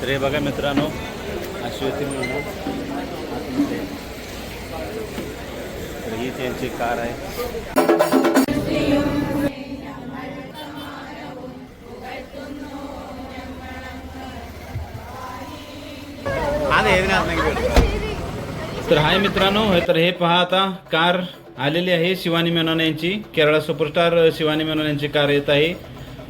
तर हे बघा मित्रांनो अश्वती म्हणून. तर ही त्यांची कार आहे. तर हाय मित्रांनो हे तर हे पहा आता कार. आलेली आहे शिवानी मेनॉन यांची. केरळा सुपरस्टार शिवानी मेनॉन यांची कार येत आहे.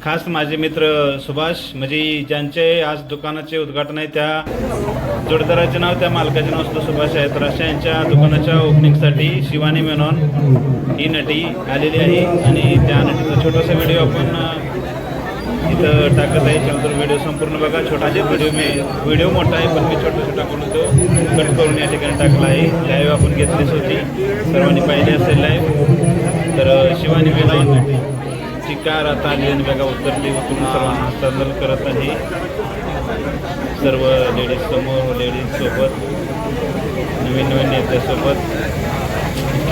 खास माझे मित्र सुभाष म्हणजे ज्यांचे आज दुकानाचे उद्घाटन आहे त्या जोडदाराचे नाव त्या मालकाचे नाव सुद्धा सुभाष आहे. तर अशा यांच्या दुकानाच्या ओपनिंगसाठी शिवानी मेनॉन ही नटी आलेली आहे. आणि त्या नटीचा छोटासा व्हिडिओ आपण इथं टाकत आहे त्यानंतर व्हिडिओ संपूर्ण बघा छोटा जे व्हिडिओ मी. व्हिडिओ मोठा आहे पण मी छोटा छोटा करून तो कट करून या ठिकाणी टाकला आहे. लाईव्ह आपण घेतलीच होती सर्वांनी पाहिली असेल लाईव्ह तर शिवानी मेनॉन चिकार आता आली आणि बघा उतरली उतरून सर्वांना हस्तांतरण करत आहे. सर्व लेडीज समोर लेडीज सोबत नवीन नवीन नेत्यासोबत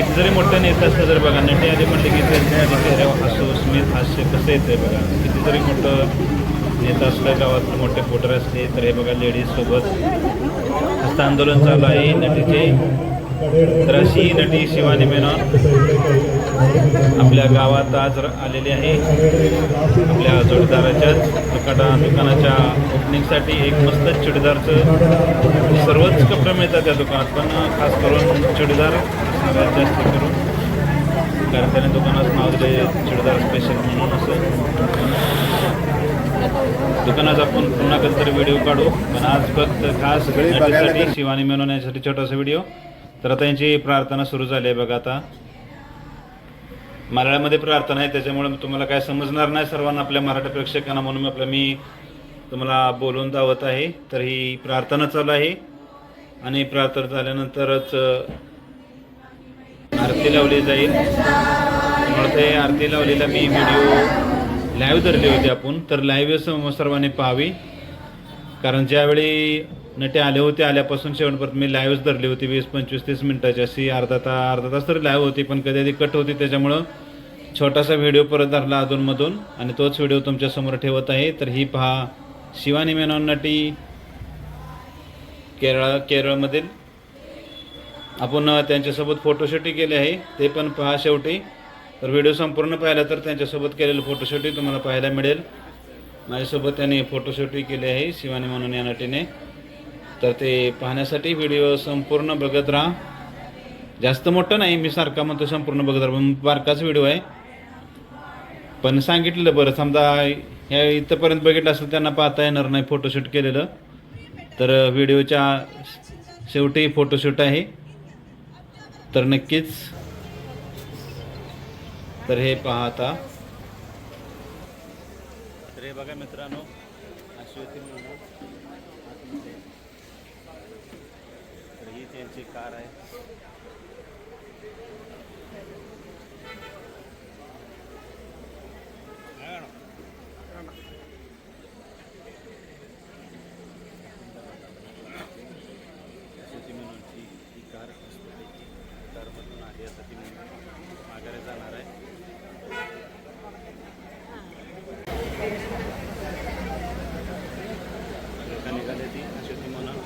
किती जरी मोठं नेत असलं तर बघा नटी आधी म्हणले की त्यांच्या आधी चेहऱ्यावर हसू स्मित हास्य कसं येतं बघा. किती जरी मोठं नेता असलं गावात मोठे फोटर असले तर हे बघा लेडीजसोबत हस्त आंदोलन चालू आहे. नटीचे तर अशी ही नटी शिवानी मेनॉन आपल्या गावात आज आलेली आहे. आपल्या जोडीदाराच्याच दुकाना दुकानाच्या ओपनिंगसाठी एक मस्त चुडीदारचं सर्वच कपडे मिळतात त्या दुकानात. पण खास करून चुडीदार सगळ्यात जास्त करून. कारण त्याने दुकानाचं नाव दिले चुडीदार स्पेशल म्हणून असं. दुकानात आपण पुन्हा कधीतरी व्हिडिओ काढू. पण आज फक्त खास नटीसाठी शिवानी मेनोन यासाठी छोटासा व्हिडिओ तर आता यांची प्रार्थना सुरू झाली आहे बघा आता. मराठीमध्ये प्रार्थना आहे त्याच्यामुळे तुम्हाला काय समजणार नाही सर्वांना आपल्या मराठी प्रेक्षकांना म्हणून आपलं मी तुम्हाला बोलून दावत आहे. तर ही प्रार्थना चालू आहे. आणि प्रार्थना झाल्यानंतरच आरती लावली जाईल. त्यामुळे ते आरती लावलेला मी व्हिडिओ लाईव्ह धरली होती आपण. तर लाईव्ह सर्वांनी पाहावी. कारण ज्यावेळी नटे आले होते आल्यापासून शेवटपर्यंत मी लाईव्हच धरली होती. वीस पंचवीस तीस मिनिटाची अशी अर्धा तास अर्धा तास तरी लाईव्ह होती. पण कधी कधी कट होती. त्याच्यामुळं छोटासा व्हिडिओ परत धरला अधूनमधून. आणि तोच व्हिडिओ तुमच्यासमोर ठेवत आहे. तर ही पहा शिवानी मेनॉन नटी केरळ केरळमधील आपण त्यांच्यासोबत फोटोशूटही केले आहे. ते पण पहा शेवटी. तर व्हिडिओ संपूर्ण पाहिला तर त्यांच्यासोबत केलेलं फोटोशूटही तुम्हाला पाहायला मिळेल. माझ्यासोबत त्यांनी फोटोशूटही केले आहे शिवानी म्हणून या नटीने. तर ते पाहण्यासाठी व्हिडिओ संपूर्ण बघत राहा. जास्त मोठं नाही मी सारखा म्हणतो संपूर्ण बघत राहा. पण बारकाच व्हिडिओ आहे. पण सांगितलेलं बरं समजा ह्या इथंपर्यंत बघितलं असेल त्यांना पाहता येणार नाही फोटोशूट केलेलं. तर व्हिडिओच्या शेवटी फोटोशूट आहे. तर नक्कीच. तर हे पहा आता. तर हे बघा मित्रांनो अश्वती तर ही त्यांची कार आहे. अश्वती म्हणूनची ही कार हॉस्पिटलची कारमधून आली आता ती माघारी जाणार आहे लोकं निघाले ती अश्वती म्हणून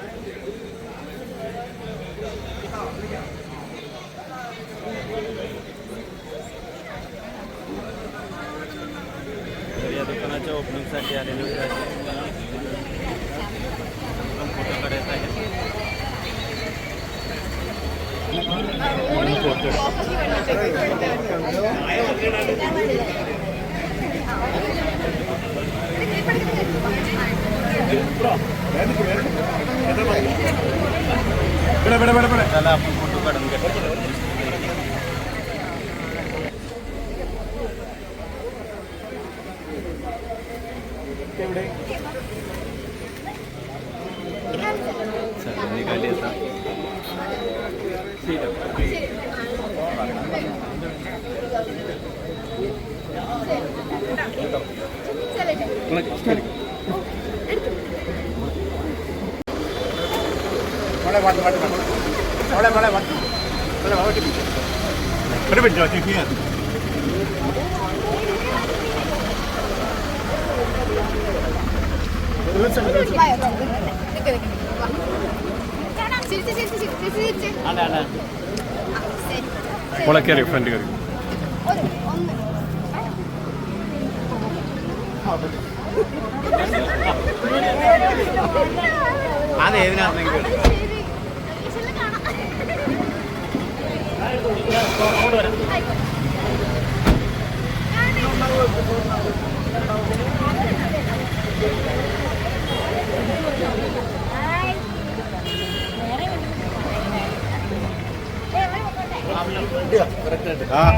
तर या दुकानाच्या ओपनिंगसाठी आलेले होते अश्वती म्हणून फोटो काढायचा आहे चला आपण फोटो काढून घेतो ഇവിടെ. മോളെ പാട്ട് പാട്ട് പാട്ട് മോളെ മോളെ പാട്ട് മോളെ പാട്ട് ഒരു മിനിറ്റ് ഒറ്റ മോളെ ഫ്രണ്ട് കയറി അത് 对，不对啊？